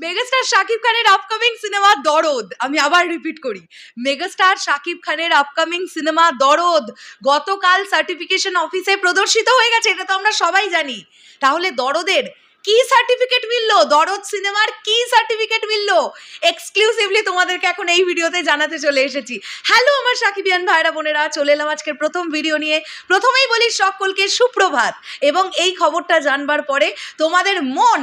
Megastar Shakib খানের upcoming cinema দরদ আমি আবার রিপিট করি। মেগাস্টার শাকিব খানের আপকামিং সিনেমা দরদ গতকাল সার্টিফিকেশন অফিসে প্রদর্শিত হয়ে গেছে, এটা তো আমরা সবাই জানি। তাহলে দরদের কি সার্টিফিকেট মিললো? দরদ সিনেমার কি সার্টিফিকেট মিললো? এক্সক্লুসিভলি তোমাদেরকে এখন এই ভিডিওতে জানাতে চলে এসেছি। হ্যালো আমার সাকিবিয়ান ভাইরা বোনেরা, চলে এলাম আজকের প্রথম ভিডিও নিয়ে। প্রথমেই বলি সকলকে সুপ্রভাত এবং এই খবরটা জানবার পরে তোমাদের মন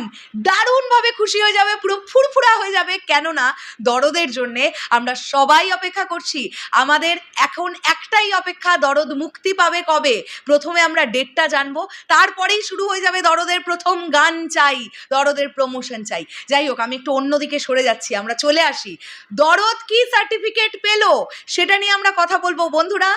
দারুণভাবে খুশি হয়ে যাবে, পুরো ফুরফুরা হয়ে যাবে। কেননা দরদের জন্যে আমরা সবাই অপেক্ষা করছি। আমাদের এখন একটাই অপেক্ষা, দরদ মুক্তি পাবে কবে? প্রথমে আমরা ডেটটা জানব, তারপরেই শুরু হয়ে যাবে দরদের প্রথম গান চাই, দরদের প্রমোশন চাই। যাই হোক, আমি একটু অন্যদিকে সরে যাচ্ছি, আমরা চলে আসি। দরদ কি সার্টিফিকেট পেল? সেটা নিয়ে আমরা কথা বলব। বন্ধুরা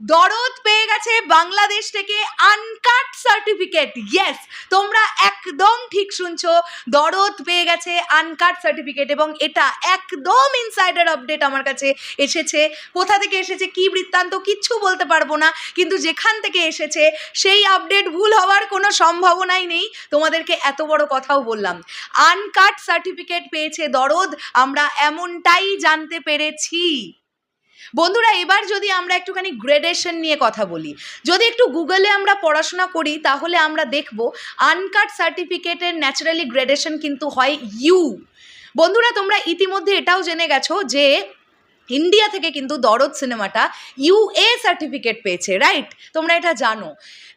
দরদ পেয়ে গেছে বাংলাদেশ থেকে আনকাট সার্টিফিকেট ইয়েস তোমরা একদম ঠিক শুনছো, দরদ পেয়ে গেছে আনকাট সার্টিফিকেট এবং এটা একদম ইনসাইডার আপডেট আমার কাছে এসেছে। কোথা থেকে এসেছে, কি বৃত্তান্ত, কিচ্ছু বলতে পারব না, কিন্তু যেখান থেকে এসেছে, সেই আপডেট ভুল হওয়ার কোনো সম্ভাবনাই নেই। তোমাদেরকে এত বড় কথাও বললাম। আনকাট সার্টিফিকেট পেয়েছে দরদ, আমরা এমনটাই জানতে পেরেছি। বন্ধুরা, এবার যদি আমরা একটুখানি গ্রেডেশন নিয়ে কথা বলি, যদি একটু গুগলে আমরা পড়াশোনা করি, তাহলে আমরা দেখব আনকাট সার্টিফিকেটের ন্যাচারালি গ্রেডেশন কিন্তু হয় ইউ বন্ধুরা, তোমরা ইতিমধ্যে এটাও জেনে গেছো যে ইন্ডিয়া থেকে কিন্তু দরদ সিনেমাটা ইউএ সার্টিফিকেট পেয়েছে রাইট তোমরা এটা জানো।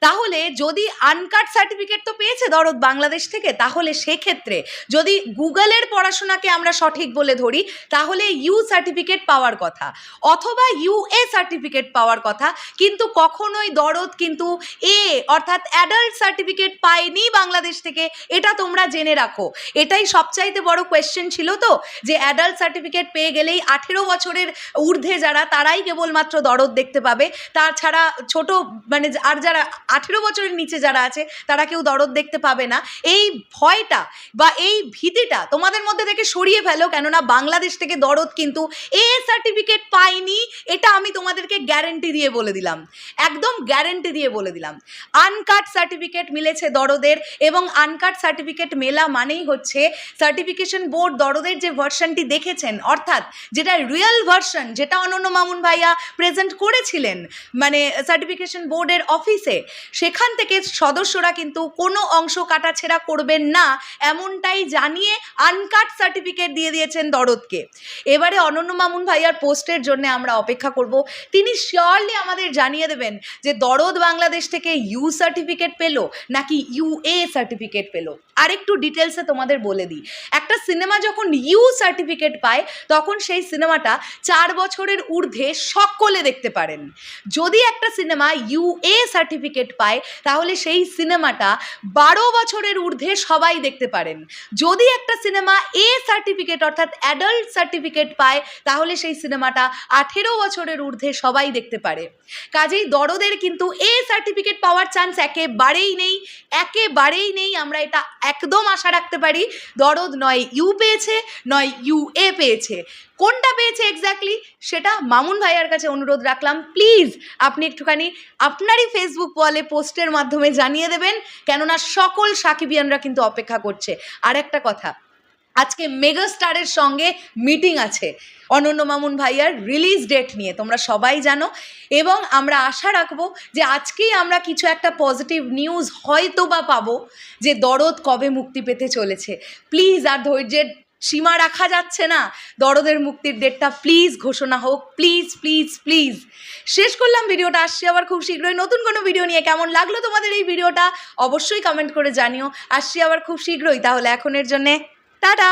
তাহলে যদি আনকাট সার্টিফিকেট তো পেয়েছে দরদ বাংলাদেশ থেকে, তাহলে সেক্ষেত্রে যদি গুগলের পড়াশোনাকে আমরা সঠিক বলে ধরি, তাহলে ইউ সার্টিফিকেট পাওয়ার কথা অথবা ইউএ সার্টিফিকেট পাওয়ার কথা, কিন্তু কখনোই দরদ কিন্তু এ অর্থাৎ অ্যাডাল্ট সার্টিফিকেট পায়নি বাংলাদেশ থেকে। এটা তোমরা জেনে রাখো। এটাই সবচাইতে বড় কোয়েশ্চেন ছিল তো, যে অ্যাডাল্ট সার্টিফিকেট পেয়ে গেলেই আঠেরো বছরের ঊর্ধ্বে যারা, তারাই কেবলমাত্র দরদ দেখতে পাবে। তাছাড়া ছোট মানে আর যারা আঠেরো বছরের নিচে যারা আছে, তারা কেউ দরদ দেখতে পাবে না। এই ভয়টা বা এই ভীতিটা তোমাদের মধ্যে থেকে সরিয়ে ফেলো, কেননা বাংলাদেশ থেকে দরদ কিন্তু এ সার্টিফিকেট পাইনি এটা আমি তোমাদেরকে গ্যারেন্টি দিয়ে বলে দিলাম। একদম গ্যারেন্টি দিয়ে বলে দিলাম। আনকাট সার্টিফিকেট মিলেছে দরদের এবং আনকাট সার্টিফিকেট মেলা মানেই হচ্ছে সার্টিফিকেশন বোর্ড দরদের যে ভার্সনটি দেখেছেন, অর্থাৎ যেটা রিয়েল ভার্সন যেটা অনন্য মামুন ভাইয়া প্রেজেন্ট করেছিলেন মানে সার্টিফিকেশন বোর্ডের অফিসে সেখান থেকে সদস্যরা কিন্তু কোনো অংশ কাটাছেড়া করবেন না, এমনটাই জানিয়ে আনকাট সার্টিফিকেট দিয়ে দিয়েছেন দরদকে। এবারে অনন্য মামুন ভাইয়ার পোস্টের জন্য আমরা অপেক্ষা করব। তিনি শিওরলি আমাদের জানিয়ে দেবেন যে দরদ বাংলাদেশ থেকে ইউ সার্টিফিকেট পেল নাকি ইউএ সার্টিফিকেট পেল। আরেকটু ডিটেলসে তোমাদের বলে দিই। একটা সিনেমা যখন ইউ সার্টিফিকেট পায়, তখন সেই সিনেমাটা চার বছরের ঊর্ধ্বে সকলে দেখতে পারেন। যদি একটা সিনেমা ইউএ সার্টিফিকেট পায়, তাহলে সেই সিনেমাটা বারো বছরের ঊর্ধ্বে সবাই দেখতে পারেন। যদি একটা সিনেমা এ সার্টিফিকেট, অর্থাৎ অ্যাডাল্ট সার্টিফিকেট পায়, তাহলে সেই সিনেমাটা আঠেরো বছরের ঊর্ধ্বে সবাই দেখতে পারে। কাজেই দরদের কিন্তু এ সার্টিফিকেট পাওয়ার চান্স একেবারেই নেই একেবারেই নেই। আমরা এটা একদম আশা রাখতে পারি, দরদ নয় ইউ পেয়েছে, নয় ইউ এ পেয়েছে। কোনটা পেয়েছে এক্স্যাক্টলি সেটা মামুন ভাইয়ার কাছে অনুরোধ রাখলাম। প্লিজ আপনি একটুখানি আপনারই ফেসবুক ওয়ালে পোস্টের মাধ্যমে জানিয়ে দেবেন, কেননা সকল সাকিবিয়ানরা কিন্তু অপেক্ষা করছে। আর একটা কথা, আজকে মেগা স্টারের সঙ্গে মিটিং আছে অনন্য মামুন ভাইয়ার রিলিজ ডেট নিয়ে, তোমরা সবাই জানো। এবং আমরা আশা রাখব যে আজকেই আমরা কিছু একটা পজিটিভ নিউজ হয়তো বা পাবো যে দরদ কবে মুক্তি পেতে চলেছে। প্লিজ আর ধৈর্যের সীমা রাখা যাচ্ছে না। দরদের মুক্তির ডেটটা প্লিজ ঘোষণা হোক। প্লিজ প্লিজ প্লিজ শেষ করলাম ভিডিওটা। আসছি আবার খুব শীঘ্রই নতুন কোনো ভিডিও নিয়ে। কেমন লাগল তোমাদের এই ভিডিওটা? অবশ্যই কমেন্ট করে জানিও। আসছি আবার খুব শীঘ্রই। তাহলে এখনের জন্যে টাটা।